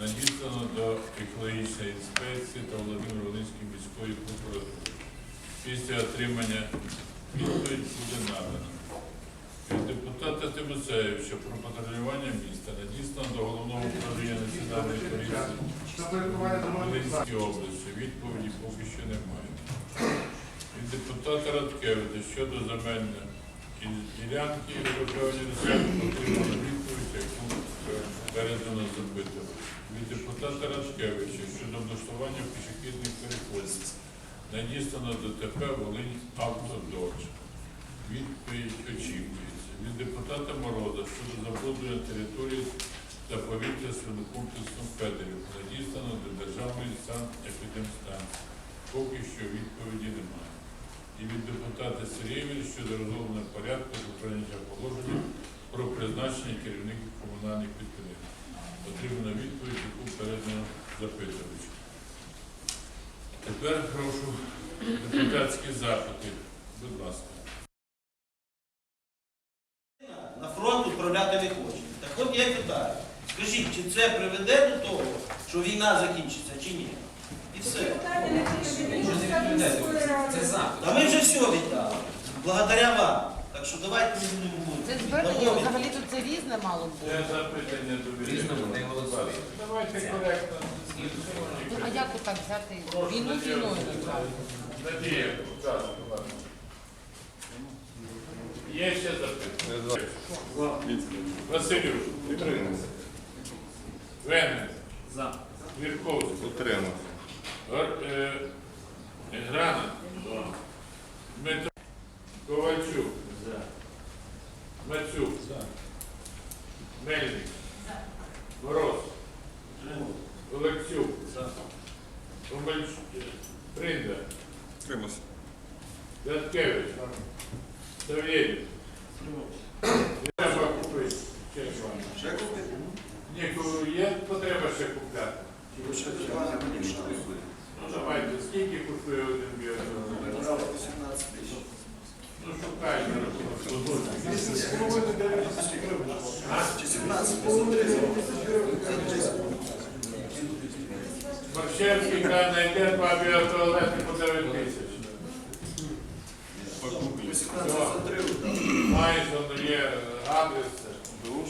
Надіслано до екологічної інспекції та Володимир Волинської міської прокуратури. Після отримання відповідь буде надана. Від депутата Тимосеєвича про патрулювання міста надіслано до головного управління національної поліції Волинської області. Відповіді поки що немає. Від депутата Радкевича щодо земельної ділянки враховані отримали відповідь, яку передано запитувачу. Від депутата Радкевича щодо облаштування пішохідних переходів надіслано до ТП Волинь Автодорж. Відповідь очікується. Від депутата Мороза щодо забруднення території та повітря свинокомплексом Федерів надіслано до Державної санепідемстанції. Поки що відповіді немає. І від депутата Сергієвича щодо розробленого порядку про прийняття положення про призначення керівників комунальних підприємств. Отримана відповідь, яку передано запитувач. Тепер прошу депутатські запити. Будь ласка. на фронт відправляти не хоче. Так от я питаю, скажіть, чи це приведе до того, що війна закінчиться, чи ні? І все. Це запит. Та ми вже все віддали. Благодаря вам. Так що давайте не будемо Це звернення взагалі тут це різне мало бути. Це запитання до Різному не голосує. Давайте коректно. Ну, а як отак взяти війну війною назвати? Надія, будь ласка. Є ще запитання? Василюк. Венець. За. Вірковський. Утримав. Гор- е, Гранат. Дмитро. Ковальчук. Мацюк. Мельник. Мороз. Олексюк. Омельч... Принда. Утримався. Даткевич. Савєлів. Треба купити. Ще купити? Ні, є потреба ще купляти. Ну давайте, скільки коштує один біотон? Ну шукайте. Борщевський знайде два біотуалети по 9 тисяч. Маєш, воно є адрес.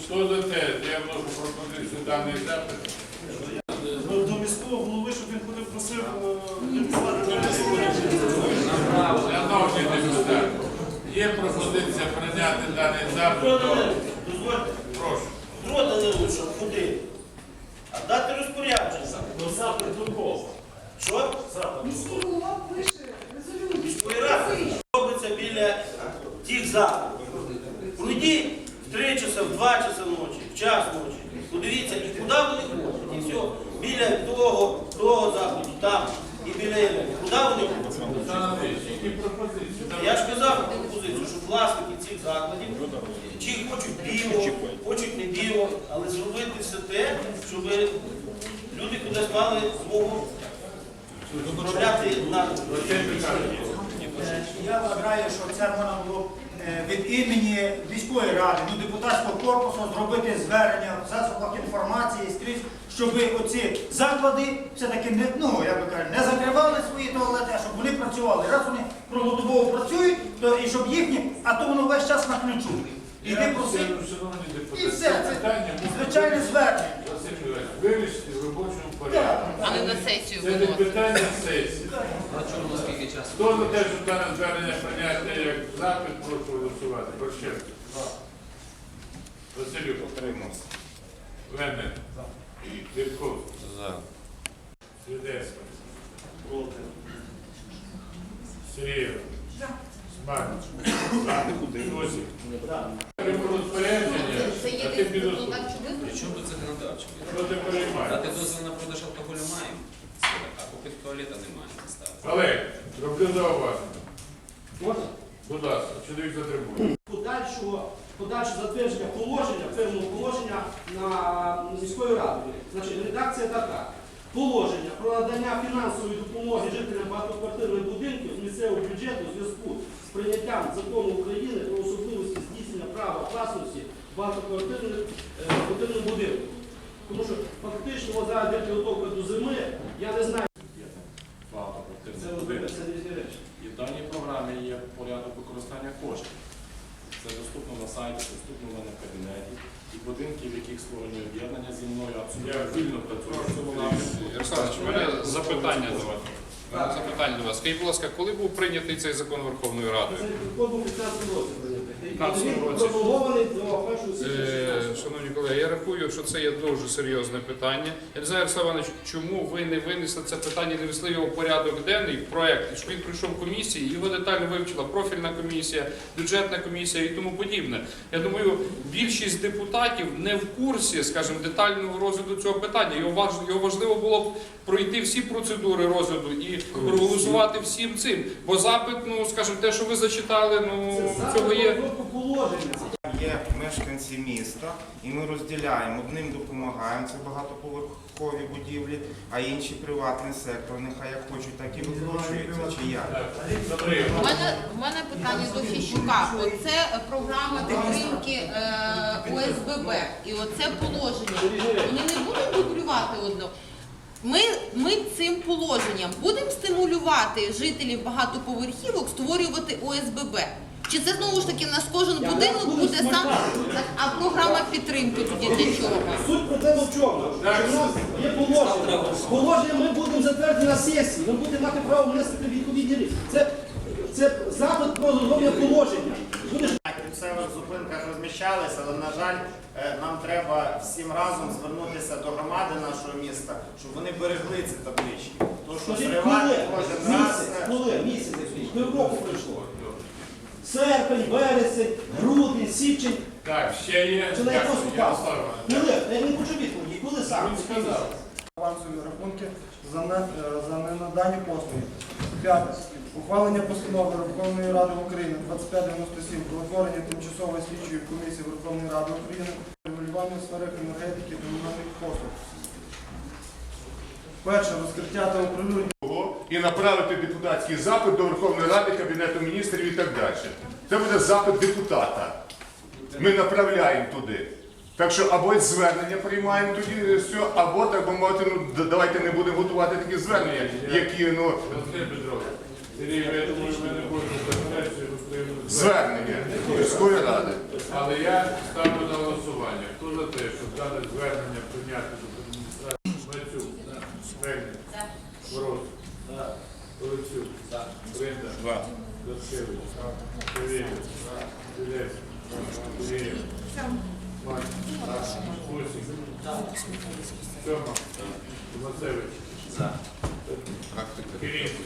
Хто за те? Я вношу пропозицію даний запит. До міського голови, щоб він ходив просив е, написати Шановні депутати, є пропозиція прийняти даний запит. Дозвольте, дозвольте. Прошу. Петро Данилович, ходи. А дати розпорядження. до запит до кого? Що? Запит до Міський голова пише резолюцію. Міської ради робиться біля тих закладів. Пройдіть в 3 часа, в 2 часа ночі, в час ночі. Подивіться, і куди вони ходять. І все. Біля того, того закладу, там, і біля його. Куди вони ходять? Які пропозиції? Я ж казав власники цих закладів, чи хочуть біо, хочуть не біо, але зробити все те, щоб люди кудись мали змогу відправляти на. Е, Я вважаю, що це можна було е, від імені міської ради, ну, депутатського корпусу зробити звернення в засобах інформації скрізь, щоб оці заклади все-таки не, ну, я би кажу, не закривали свої туалети, а щоб вони працювали. Раз вони круглодобово працюють, то і щоб їхні, а то воно весь час на ключу. І ти просив. шановні І все, це це питання можна звичайне звернення. Вирішити в робочому порядку. А не на сесію Це не питання сесії. На чому скільки часу? Хто за те, щоб дане звернення прийняти як запит, прошу голосувати. Борщевський. Василюк. Утримався. Вірковський. За. Свідецька. Сергієва. Смак. Іосиф. Треба розпорядження, а ти підозрюєш. виконавчий тут законодавчо? Що ти переймаєш? Дати дозвіл на продаж алкоголю маємо, а купити туалета немає. Олег, роблю зауваження. Будь ласка, чоловік затребує. Подальше затвердження положення, певного положення на міської ради. Значить, редакція така. Положення про надання фінансової допомоги жителям багатоквартирних будинків з місцевого бюджету у зв'язку з прийняттям закону України про особливості здійснення права власності багатоквартирних е, будинків. Тому що фактично зараз йде підготовка до зими, я не знаю, це робити, це різні речі. І в даній програмі є порядок використання коштів. Це доступно на сайті, доступно в мене в кабінеті. І будинки, в яких створені об'єднання зі мною Я абсолютно вільно працюю. в цьому напрямку. Ярославович, у мене запитання до вас. У мене запитання до вас. Скажіть, будь ласка, коли був прийнятий цей закон Верховною Радою? Це був 15 років прийнятий. І 15 році. пролонгований до 1 січня Е, Шановні колеги, я рахую, що це є дуже серйозне питання. Я не знаю, Ярослав Іванович, чому ви не винесли це питання, не внесли його в порядок денний в проект, і щоб він прийшов в комісії, його детально вивчила профільна комісія, бюджетна комісія і тому подібне. Я думаю, більшість депутатів не в курсі, скажімо, детального розгляду цього питання. Його важ- важливо було б пройти всі процедури розгляду і проголосувати всім цим. Бо запит, ну скажімо, те, що ви зачитали, ну цього є. Положення. Є мешканці міста, і ми розділяємо. Одним допомагаємо, це багатоповерхові будівлі, а інші приватний сектор. Нехай як хочуть, так і викручуються. Чи як? У мене, у мене питання до Фіщука. Оце програма підтримки е, ОСББ і оце положення. Вони не будуть дублювати одно. Ми, ми цим положенням будемо стимулювати жителів багатоповерхівок створювати ОСББ. Чи це знову ж таки в нас кожен будинок буде сам? А програма підтримки тоді для чого? Суть проблеми в чому? Що в нас є положення. Положення ми будемо затвердити на сесії. Ми будемо мати право внести відповідні рішення. Це, це запит про розроблення положення. Буде На кільцевих зупинках розміщалися, але на жаль, е, нам треба всім разом звернутися до громади нашого міста, щоб вони берегли ці таблички. То що Скажіть, зривати коли? кожен раз. Місяць, е, коли? Місяць якийсь. Півроку пройшло. Серпень, вересень, грудень, січень. Так, ще є. Це на? Ярослав Іванович. Коли? Я не почув відповіді. Коли саме? Він сказав. авансові рахунки за, не, е, за ненадані послуги. П'яте. Ухвалення постанови Верховної Ради України 2597 про утворення тимчасової слідчої комісії Верховної Ради України регулювання у сферах енергетики та комунальних послуг. Перше. Розкриття та оприлюднення і направити депутатський запит до Верховної Ради, Кабінету міністрів і так далі. Це буде запит депутата. Ми направляємо туди. Так що або звернення приймаємо тоді все, або так би мовити, ну давайте не будемо готувати такі звернення, які ну Василь Сергій, я думаю, ми не будемо заперечувати, що потрібно звернення міської ради. Але я ставлю на голосування. Хто за те, щоб дане звернення прийняти до адміністрації? Мацюк, Мельник, Мороз, Олексюк, Бринда, Заскевич, Савєлєв, Білець, Кулєєв, Мань, Гусик, Сьома, Тимоцевич, Киринський,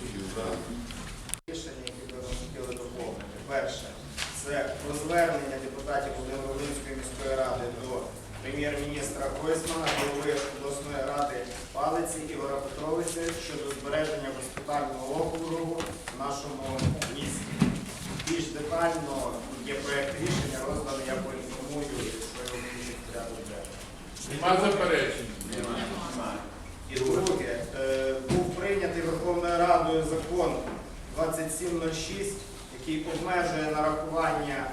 Рішення, які ми хотіли доповнити. Перше, це про звернення депутатів Володимирської міської ради до прем'єр-міністра Гойсмана, голови обласної ради Палиці Ігора Петровича щодо збереження госпітального округу в нашому місті. Більш детально є проєкт рішення, розданий, я поінформую, якщо його в порядок денний. Нема заперечень. І друге, е, був прийнятий Верховною Радою закон 2706, який обмежує нарахування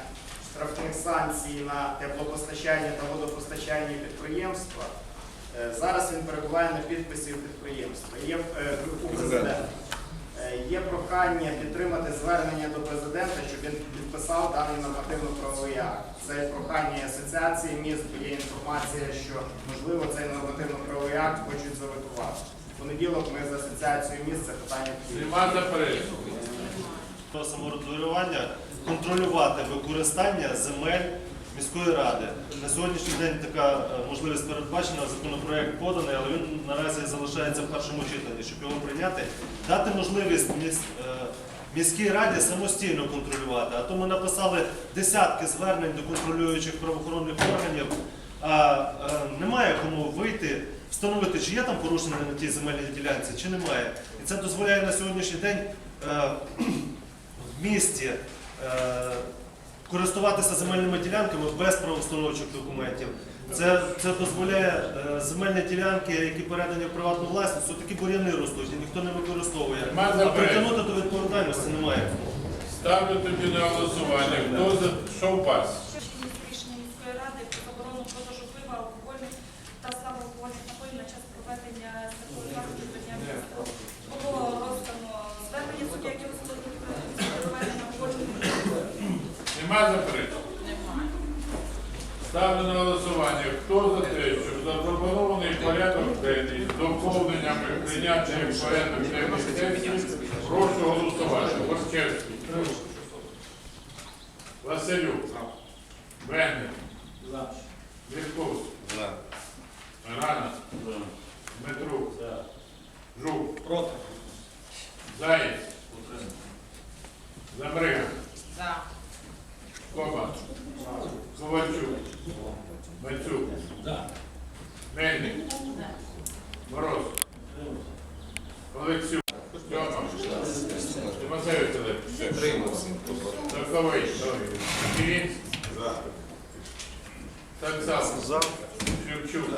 штрафних санкцій на теплопостачання та водопостачання підприємства. Е, Зараз він перебуває на підписі підприємства. Є е, у президента. Е, Є прохання підтримати звернення до президента, щоб він підписав даний нормативно-правовий акт. Це прохання асоціації міст, є інформація, що можливо цей нормативно-правовий акт хочуть заветувати. В понеділок ми з асоціацією міст це питання Нема заперечень. саморегулювання контролювати використання земель міської ради. На сьогоднішній день така е, можливість передбачена, законопроект поданий, але він наразі залишається в першому читанні, щоб його прийняти, дати можливість е, міській раді самостійно контролювати. А то ми написали десятки звернень до контролюючих правоохоронних органів, а е, немає кому вийти. Встановити, чи є там порушення на тій земельній ділянці, чи немає. І це дозволяє на сьогоднішній день в місті користуватися земельними ділянками без правоустановчих документів. Це, це дозволяє е, земельні ділянки, які передані в приватну власність, такі бур'яни ростуть, і ніхто не використовує. А притягнути до відповідальності немає. Ставлю тоді на голосування. Хто за що в пас? Рішення міської ради про заборону продажу пива, алкогольних та слабоалкогольних напоїв на час проведення святого заходу до Дня міста. Було роздано звернення судді, які особливо проведення алкогольних Нема заперечень? Ставлю на голосування. Хто за те, щоб запропонований порядок денний з доповненнями прийняття як порядок денний сесії, прошу голосувати. Ворчевський. Василюк. Бендер. Вірковський. Рана. Дмитрук. Жук. Проти. Заєць. Забрига. За. Коба. Ковальчук. Бацюк. Мельник. Мороз. Олексюк. Тьома. Тимофей Филиппович. Соковий. Кирин. Таксал. Шевчук.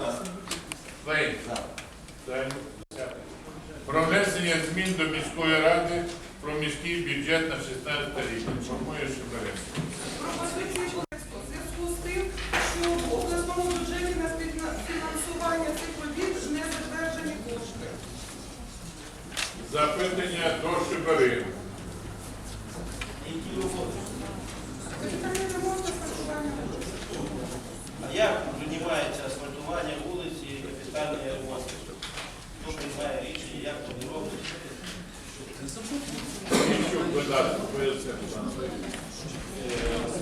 Лейн. Про внесення змін до міської ради про міський бюджет на 16 рік. Інформує Шиберецький. пропозиції у зв'язку з тим, що в обласному бюджеті на фінансування цих робіт не затверджені кошти. Запитання до Шибери. Які роботи? Капітальний ремонт та страхування. А як приймається асфальтування вулиці, капітальний ремонт? Хто приймає рішення, як вони роблять?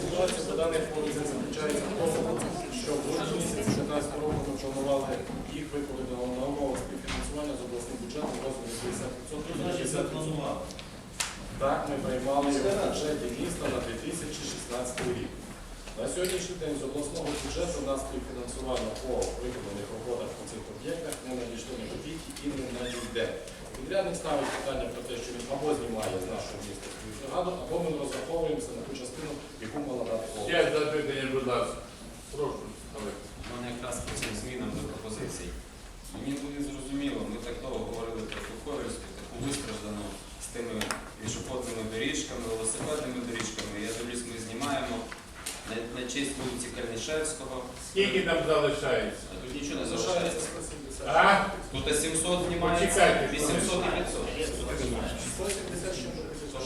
Ситуація по даній вулиці заключається в тому, що в грудні місяці 2015 року ми планували їх виходити на умовах співфінансування з обласним бюджетом в розмірі 50% на 60%. Так ми приймали його в бюджеті міста на 2016 рік. На сьогоднішній день з обласного бюджету на співфінансування по виконаних роботах по цих об'єктах не надійшло ні копійки і не надійде. Підрядник ставить питання про те, що він або знімає з нашого міста свою або ми розраховуємося на ту частину, яку мала дати область. Ще запитання, будь ласка. Прошу. Олег. У мене якраз по цим змінам до пропозицій. Мені буде зрозуміло, ми так довго говорили про Куковельську, таку вистраждану з тими пішохідними доріжками, велосипедними доріжками. Я дивлюсь, ми знімаємо на, на честь вулиці Кальнишевського. Скільки там залишається? А тут нічого не залишається. А? Тут 700 знімається, Почекайте. 800 і 500.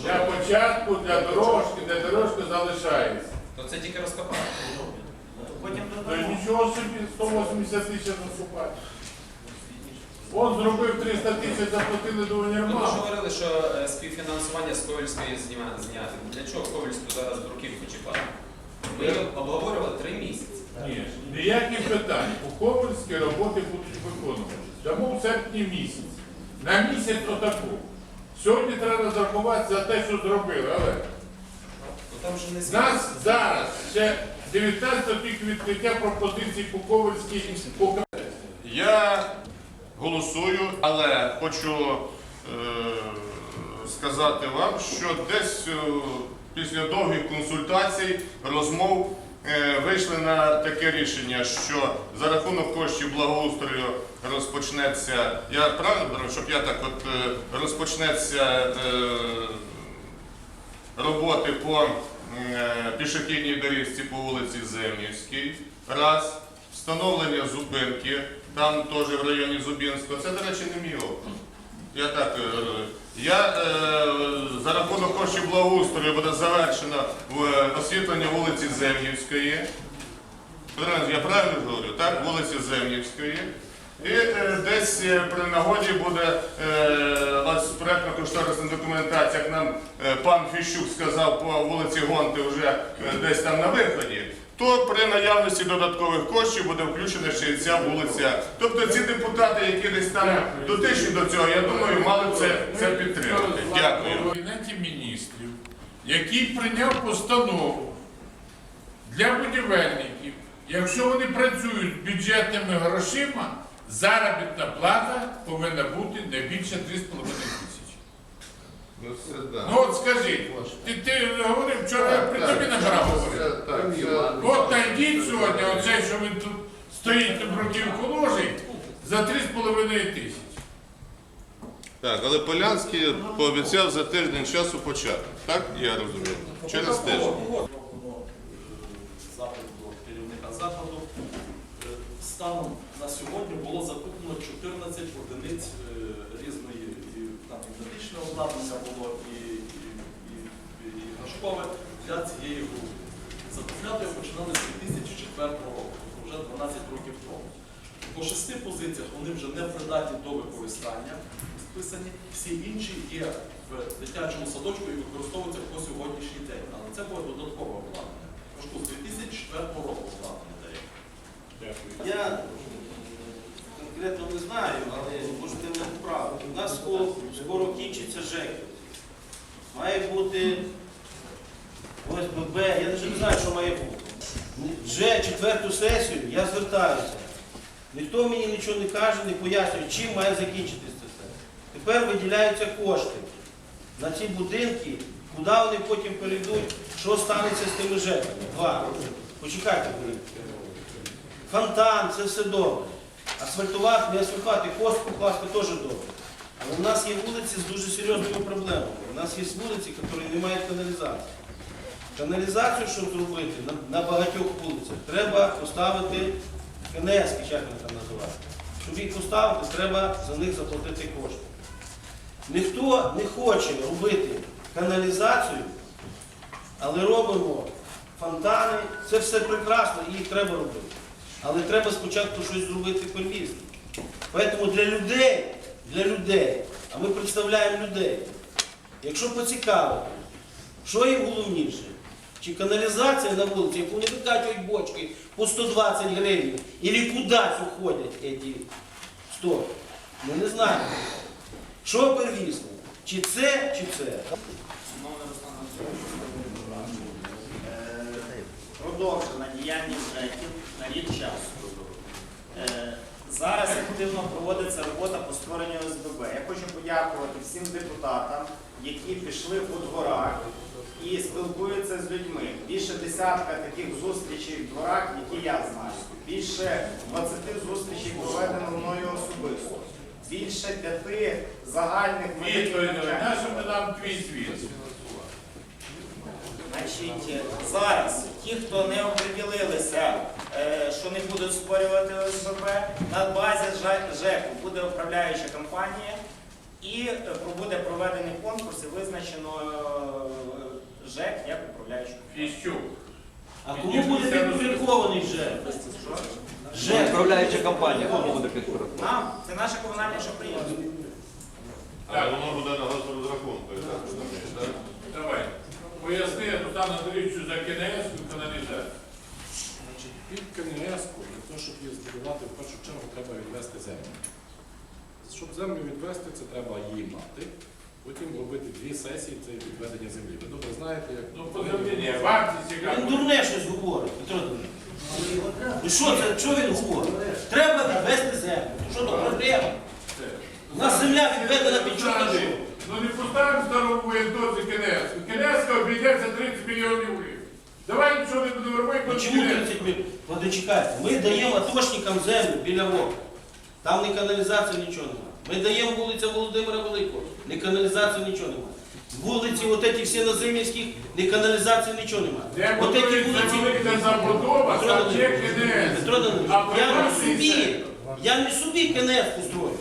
Для початку, для дорожки, для дорожки залишається. То це тільки розкопати. Потім Ну нічого собі 180 тисяч наступає. Он зробив 300 тисяч, заплатили до Ми ж говорили, що е, співфінансування з Ковельської зніма- зняти. Для чого Ковельську зараз в руківку чіпати? Ми її обговорювали три місяці. Ні, ніяких питань. У Ковальській роботи будуть виконувати. Тому в серпні місяць. На місяць отаку. Сьогодні треба розрахувати за те, що зробили. Але Ну там же не нас зараз ще 19 тільки відкриття пропозицій по Ковальській по Я голосую, але хочу е, сказати вам, що десь е, після довгих консультацій, розмов е, вийшли на таке рішення, що за рахунок коштів благоустрою розпочнеться, я правильно щоб я так от е, розпочнеться е, роботи по е, пішохідній доріжці по вулиці Земнівській. Раз. Встановлення зупинки, там теж в районі Зубінського. Це, до речі, не мій округ. Я так е, я е, за рахунок коштів благоустрою буде завершено в е, освітлення вулиці Земнівської. Я правильно говорю? Так, вулиці Земнівської. І е, десь е, при нагоді буде е, проєктно-кошторисна документація, як нам е, пан Фіщук сказав по вулиці Гонти вже е, десь там на виході, то при наявності додаткових коштів буде включена ще й ця вулиця. Тобто ці депутати, які десь там дотичні до цього, я думаю, мали це, це підтримати. Дякую. В Кабінеті міністрів, який прийняв постанову для будівельників, якщо вони працюють з бюджетними грошима, заробітна плата повинна бути не більше 3,5 тисячі. Ну от скажіть, ти, ти говорив, вчора я при тобі набрав говорив. От найдіть сьогодні, оцей, що він тут стоїть напротив положень, за 3,5 тисячі. Так, але Полянський пообіцяв за тиждень часу почати. Так, я розумію. Через тиждень. Запит до керівника закладу. Е, Станом на сьогодні було закуплено 14 одиниць е, різної і там і медичне обладнання було, і, і, і, і іграшкове для цієї групи. Закупляти його починали з 2004 року, тобто вже 12 років тому. По шести позиціях вони вже не придатні до використання, списані. Всі інші є в дитячому садочку і використовуються по сьогоднішній день. Але це було додаткове обладнання. Кажу, з 2004 року обладнання дає. Я конкретно не знаю, але можете мене поправити. У нас скоро, кінчиться ЖЕК. Має бути ОСББ, я навіть не знаю, що має бути. Вже четверту сесію я звертаюся. Ніхто мені нічого не каже, не пояснює, чим має закінчитися це все. Тепер виділяються кошти на ці будинки, куди вони потім перейдуть, що станеться з тими ЖЕКами. Два. Почекайте. Фонтан, це все добре. Асфальтувати, не асфальтувати, кост покласти теж добре. Але у нас є вулиці з дуже серйозними проблемами. У нас є вулиці, які не мають каналізації. Каналізацію, щоб зробити на, на багатьох вулицях, треба поставити КНС, як вони там називають. Щоб їх поставити, треба за них заплатити кошти. Ніхто не хоче робити каналізацію, але робимо фонтани, це все прекрасно і їх треба робити. Але треба спочатку щось зробити первісно. Тому для людей, для людей, а ми представляємо людей, якщо поцікавити, що їм головніше, чи каналізація на вулиці, яку не викачують бочки по 120 гривень, і кудись уходять ці 100, ми не знаємо. Що первісно? Чи це, чи це? Продовжена діяльність ЖЕКів на рік часу. Е, Зараз активно проводиться робота по створенню ОСББ. Я хочу подякувати всім депутатам, які пішли по дворах і спілкуються з людьми. Більше десятка таких зустрічей в дворах, які я знаю. Більше 20 зустрічей проведено мною особисто. Більше п'яти загальних медичних ми нам твій світ? Значить, зараз ті, хто не оприділилися, е, що не будуть створювати ОСББ, на базі ЖЕКу буде управляюча компанія і е, буде проведений конкурс і визначено е, ЖЕК як управляючу компанію. А кому буде підпорядкований ЖЕК? ЖЕК. Управляюча компанія, кому буде підпорядкована? Нам це наше комунальне підприємство. Але воно буде на розрахунку. так так? Давай. Поясни Руслану Андрійовичу за КНС каналізацію. Значить, під КНС, для того, щоб її збудувати, в першу чергу треба відвести землю. Щоб землю відвести, це треба її мати. Потім робити дві сесії це відведення землі. Ви добре знаєте, як Ну, подивіться, вартість яка. Він дурне щось говорить, Петро Дмитрович. Ну що це, що він говорить? Треба відвести землю. Що то проблема? У нас земля відведена під чорножу. Ну не поставимо стару воєндоці КНС. КНС обійдеться 30 мільйонів гривень. Давай нічого не будемо робити, бо Чому 30 мільйонів? Подочекайте, ми даємо атошникам землю біля ВОК. Там ні каналізації, нічого немає. Ми даємо вулиця Володимира Великого, ні каналізації, нічого немає. Вулиці, от ці всі на Зимівських, ні каналізації, нічого немає. От ці забудова, Петро там є Данилович, КНС. Петро Данилович, А я не приватний собі, сектор. я не собі КНФ устрою.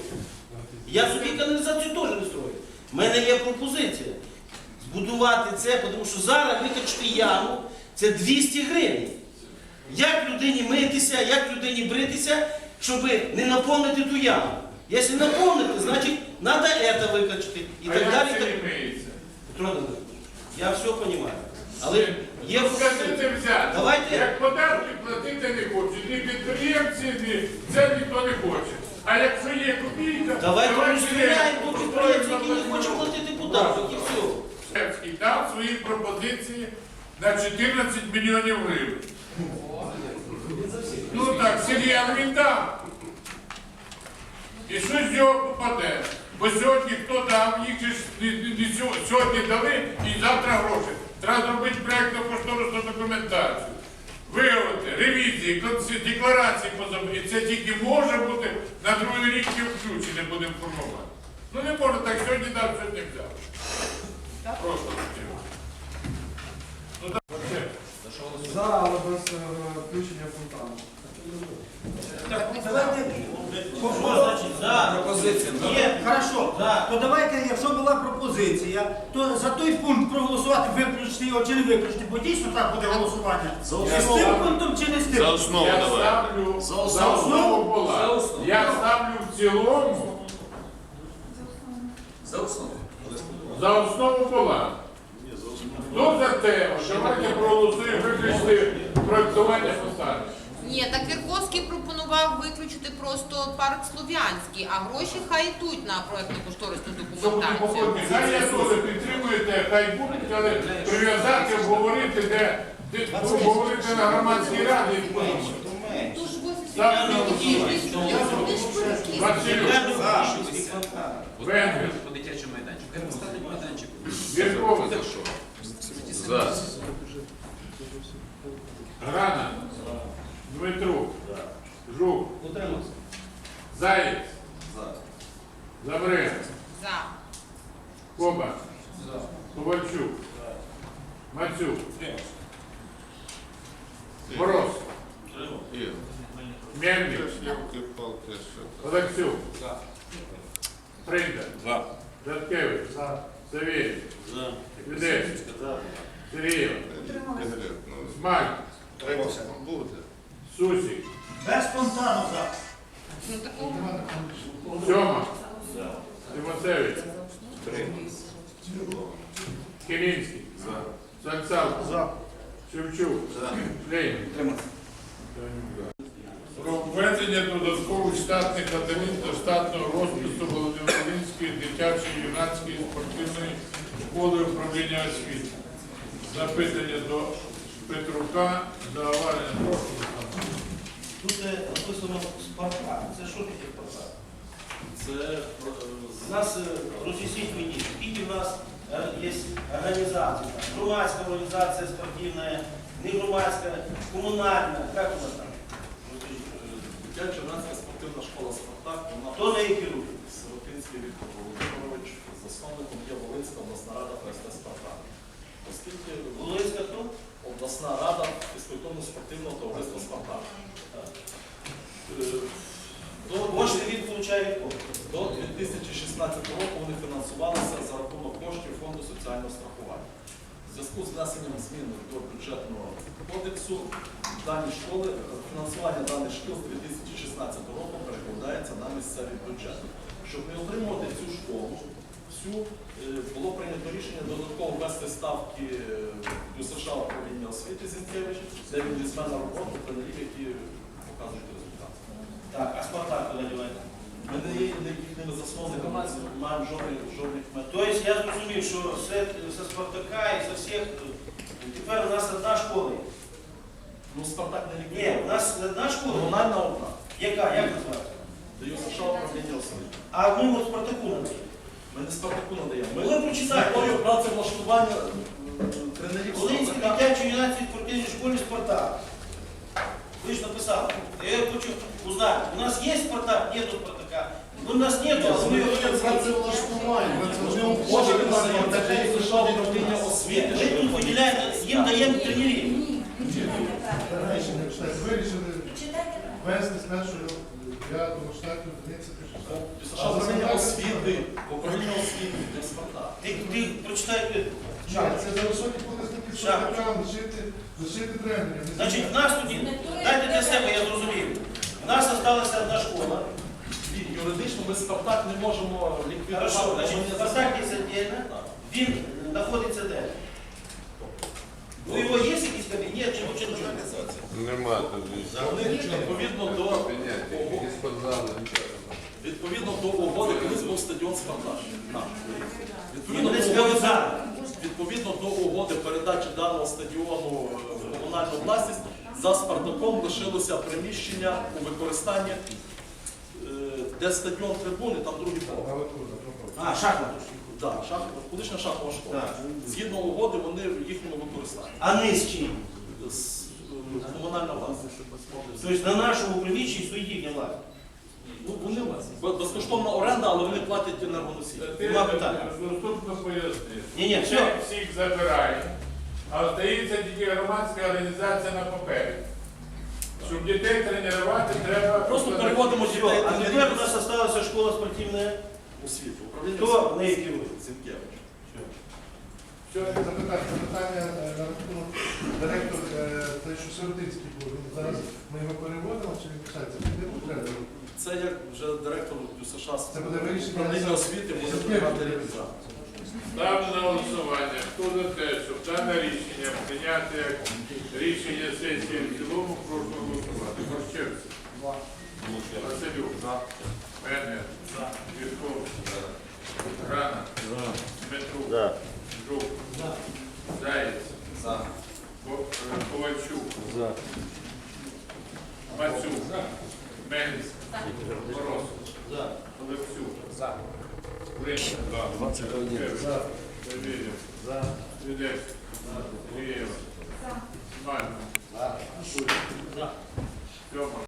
Я собі каналізацію теж не строю. У мене є пропозиція збудувати це, тому що зараз викачати яму це 200 гривень. Як людині митися, як людині бритися, щоб не наповнити ту яму. Якщо наповнити, значить треба це викачати. І А так як далі. Петро Данилович, я все розумію. Але є Скажіть взяти. Давайте. Як податки платити не хочуть, ні підприємці, ні це ніхто не хоче. А якщо є копійка, Давайте давайте розстріляємо не до підприємців, які не хочуть податок і все. Шевський дав свої пропозиції на 14 мільйонів гривень. Ну так, серйозно він дав. І що з нього попаде? Бо сьогодні хто дав, їх ж сьогодні дали і завтра гроші. Треба зробити проєктну кошторисну документацію. Виявити, ревізії, декларації позабити. І це тільки може бути на другий рік ті включені будемо формувати. Ну не може так сьогодні дав, сьогодні взяв. Просто таке. Ну так. За, але без е, включення фонтану. Давайте Що значить за? Пропозиція. Є. Хорошо, Да. то давайте, якщо була пропозиція, то за той пункт проголосувати, виключити його чи не виключити, бо дійсно так буде голосування. З тим пунктом чи не з тим? За основу Я давай. ставлю За за основу. основу була. Я ставлю в цілому. За основу. За основу була. Хто за те, давайте проголосуємо виключити проєктування фасаду. Ні, так Кирковський пропонував виключити просто парк Слов'янський, а гроші хай йдуть на проєктну кошторисну документацію. Хай я теж підтримуєте, хай будуть, але прив'язати, обговорити, де, де обговорити на громадській раді. І подумати. Тож ось Ставлю на які голосування. вони ж політики. Василюк, Венгер, По дитячому майданчику. Як поставити майданчик? Віркович, За. Грана, Дмитрук, Жук, Утримався. Заєць, Забрин, За. Коба, Ковальчук, Мацюк, Мороз, Ігор. Мельник, Ялки-палки, що там. Олексюк, Фрейда, За. Заткевич, Савєль, Юдеш, Сергієв, Ну, Смаль, Треба буде. Сусік, Без спонтану за. Сьома, Тимоцевич, Киринський, Санцал, Шевчук, Ленін. Про введення додаткових штатних одиниць до штатного розпису Володимирської дитячої юнацької спортивної школи управління освіти. Запитання до Петрука, Завалення. Прошу. Тут е, написано Спартак. Це що таке Спартак? Це У нас е, роз'ясніть мені, скільки в нас е, є організацій, там, громадська організація спортивна, не громадська, комунальна, як у нас там? Дитяча юнацька спортивна школа «Спартак», вона Хто нею керує? Сиротинський Віктор Володимирович, засновником є Волинська обласна рада ФСТ «Спартак». Оскільки Волинська хто? обласна рада фізкультурно-спортивного товариства «Спартак». Е, До, Кошти він получає від до 2016 року вони фінансувалися за рахунок коштів Фонду соціального страхування. В зв'язку з внесенням змін до бюджетного кодексу дані школи, фінансування даних шкіл з 2016 року перекладається на місцевий бюджет. Щоб не отримувати цю школу, всю е, було прийнято рішення додатково ввести ставки е, США управління освіти Зінкевич, де він візьме на роботу тренерів, які показують результати. Так, а Спартак куди дівається? Ми не є їхніми засновниками, не маємо жодних жодних мет. Тобто я зрозумів, що все со Спартака і со всіх, е, тепер у нас одна школа. є. Ну, Спартак не Ні, ліквідує. у нас одна школа. Комунальна одна. Яка? Як називається? Даю США управління освіти. А ми от Спартаку надаємо. Ми не Спартаку надаємо. Ну, ви прочитайте. З метою працевлаштування м, тренерів Волинській Спартака. дитячій юнацькій спортивній школі Спартак. Ви ж написали. Я хочу узнати, у нас є Спартак, нету Спартака. Ну, у нас нету, а ми його не Працевлаштування. Це ж Може, він надаємо це США управління освіти. Ми що тут виділяємо, їм даємо тренерів. Вирішили ввести з першого п'ятого штату одиниці США управління освіти, управління освіти для Спартака. Ти, ти прочитай. Ні, це за високі показники Шапочка. Спартака лишити, лишити тренерів. Значить, в нас тоді, дайте для себе, я зрозумів. У нас залишилася одна школа. Юридично ми Спартак не можемо ліквідувати. Хорошо, значить, Спартак є віддільно. Він знаходиться де? У його є якийсь кабінет чи чи? Нема тоді. Відповідно до відповідно до угоди, колись був стадіон Спартак. наш. Відповідно до угоди, відповідно до угоди передачі даного стадіону е, в комунальну власність за Спартаком лишилося приміщення у використанні е, де стадіон трибуни, там другий поверх. А, шахмати. Да, шах, колишня шахова школа. Так. Згідно угоди, вони в їхньому використанні. А низ чим? З- е, Комунальна власність. Тобто на нашому приміщенні стоїть їхня власність. Ну, вони бе- безкоштовна оренда, але вони платять енергоносії. Нема питань. Наступно пояснити. Ні, ні, все. всіх забираємо, а остається тільки громадська організація на папері. Щоб дітей тренувати, треба... Просто переводимо дітей а тепер у нас залишилася школа спортивна. Освіту. Управління Хто нею керує? Зінкевич. Що я запитати питання е, на рахунок директор, е, той, що Сиротинський був, він зараз ми його переводимо чи він писається? Де йому? Це як вже директор ДЮСШ Це буде вирішення управління освіти буде приймати ревізію. Ставлю на голосування. Хто за те, щоб дане рішення прийняти як рішення сесії в цілому, прошу голосувати. Борщевський. Василюк. Мене. Вірков. Грана. Дмитрук. Жук. Заєць. Е, Ковальчук. Мацюк. Мельник. Мороз. Олексюк. Гринь. За. Давидов. За. Свідець. Грієва. Сьома.